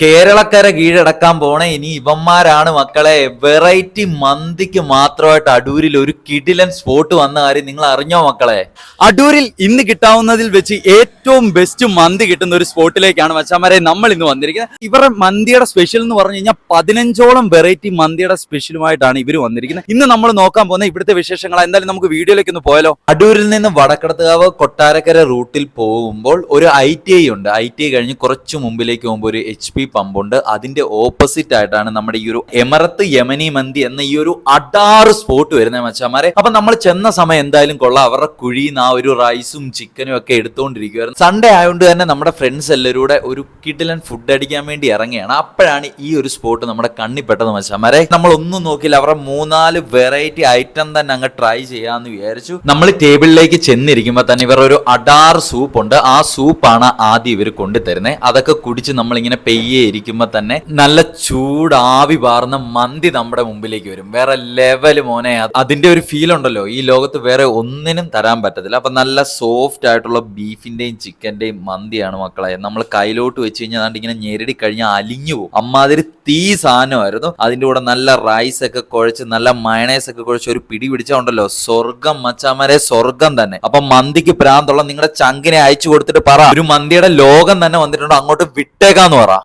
കേരളക്കര കീഴടക്കാൻ പോണ ഇനി ഇവന്മാരാണ് മക്കളെ. വെറൈറ്റി മന്തിക്ക് മാത്രമായിട്ട് അടൂരിൽ ഒരു കിടിലൻ സ്പോട്ട് വന്ന കാര്യം നിങ്ങൾ അറിഞ്ഞോ മക്കളെ? അടൂരിൽ ഇന്ന് കിട്ടാവുന്നതിൽ വെച്ച് ഏറ്റവും ബെസ്റ്റ് മന്തി കിട്ടുന്ന ഒരു സ്പോട്ടിലേക്കാണ് മച്ചാമാരെ നമ്മൾ ഇന്ന് വന്നിരിക്കുന്നത്. ഇവരുടെ മന്തിയുടെ സ്പെഷ്യൽ എന്ന് പറഞ്ഞു കഴിഞ്ഞാൽ പതിനഞ്ചോളം വെറൈറ്റി മന്തിയുടെ സ്പെഷ്യലുമായിട്ടാണ് ഇവർ വന്നിരിക്കുന്നത്. ഇന്ന് നമ്മൾ നോക്കാൻ പോകുന്ന ഇവിടുത്തെ വിശേഷങ്ങൾ എന്തായാലും നമുക്ക് വീഡിയോയിലേക്ക് ഒന്ന് പോയാലോ? അടൂരിൽ നിന്ന് വടക്കടത്തുകാവ് കൊട്ടാരക്കര റൂട്ടിൽ പോകുമ്പോൾ ഒരു ഐ ടി ഐ ഉണ്ട്. ഐ ടി ഐ കഴിഞ്ഞ് കുറച്ച് മുമ്പിലേക്ക് പോകുമ്പോൾ ഒരു എച്ച് പി പമ്പുണ്ട്. അതിന്റെ ഓപ്പോസിറ്റ് ആയിട്ടാണ് നമ്മുടെ ഈ ഒരു എമറത്ത് യമനി മന്തി എന്ന ഈ ഒരു അടാറ് സ്പോട്ട് വരുന്നത് മച്ചാമാരെ. അപ്പൊ നമ്മൾ ചെന്ന സമയം എന്തായാലും കൊള്ളാം. അവരുടെ കുഴിയിൽ ആ ഒരു റൈസും ചിക്കനും ഒക്കെ എടുത്തുകൊണ്ടിരിക്കുവായിരുന്നു സൺഡേ ആയതുകൊണ്ട് തന്നെ നമ്മുടെ ഫ്രണ്ട്സ് എല്ലാവരും ഒരു കിഡിലൻ ഫുഡ് അടിക്കാൻ വേണ്ടി ഇറങ്ങിയാണ് അപ്പോഴാണ് ഈ ഒരു സ്പോട്ട് നമ്മുടെ കണ്ണി പെട്ടത് മച്ചാമാരെ. നമ്മൾ ഒന്നും നോക്കിയില്ല. അവരുടെ മൂന്നാൽ വെറൈറ്റി ഐറ്റം തന്നെ അങ്ങ് ട്രൈ ചെയ്യാന്ന് വിചാരിച്ചു. നമ്മൾ ടേബിളിലേക്ക് ചെന്നിരിക്കുമ്പോൾ തന്നെ ഇവർ ഒരു അടാർ സൂപ്പ് ഉണ്ട്. ആ സൂപ്പാണ് ആദ്യം ഇവർ കൊണ്ടുതരുന്നത് അതൊക്കെ കുടിച്ച് നമ്മളിങ്ങനെ പെയ്യെ ഇരിക്കുമ്പോൾ തന്നെ നല്ല ചൂടാവി പാർന്ന മന്തി നമ്മുടെ മുമ്പിലേക്ക് വരും. വേറെ ലെവൽ മോനെ അത് അതിന്റെ ഒരു ഫീൽ ഉണ്ടല്ലോ. ഈ ലോകത്ത് വേറെ ഒന്നിനും തരാൻ പറ്റത്തില്ല. അപ്പൊ നല്ല സോഫ്റ്റ് ആയിട്ടുള്ള ബീഫിന്റെയും ചിക്കന്റെയും മന്തിയാണ് മക്കളെ. നമ്മൾ കയ്യിലോട്ട് വെച്ച് കഴിഞ്ഞാൽ ഇങ്ങനെ ഞെരടി കഴിഞ്ഞാൽ അലിഞ്ഞു പോകും. അമ്മാതിരി തീ സാധനമായിരുന്നു. അതിന്റെ കൂടെ നല്ല റൈസ് ഒക്കെ കുഴച്ച് നല്ല മയണൈസ് ഒക്കെ കുഴച്ച് ഒരു പിടി പിടിച്ചുണ്ടല്ലോ സ്വർഗം മച്ചാമാരെ സ്വർഗം തന്നെ. അപ്പൊ മന്തിക്ക് പ്രാന്തുള്ള നിങ്ങളുടെ ചങ്കിനെ അയച്ചു കൊടുത്തിട്ട് പറ. ഒരു മന്തിയുടെ ലോകം തന്നെ വന്നിട്ടുണ്ടോ. അങ്ങോട്ട് വിട്ടേക്കാന്ന് പറ.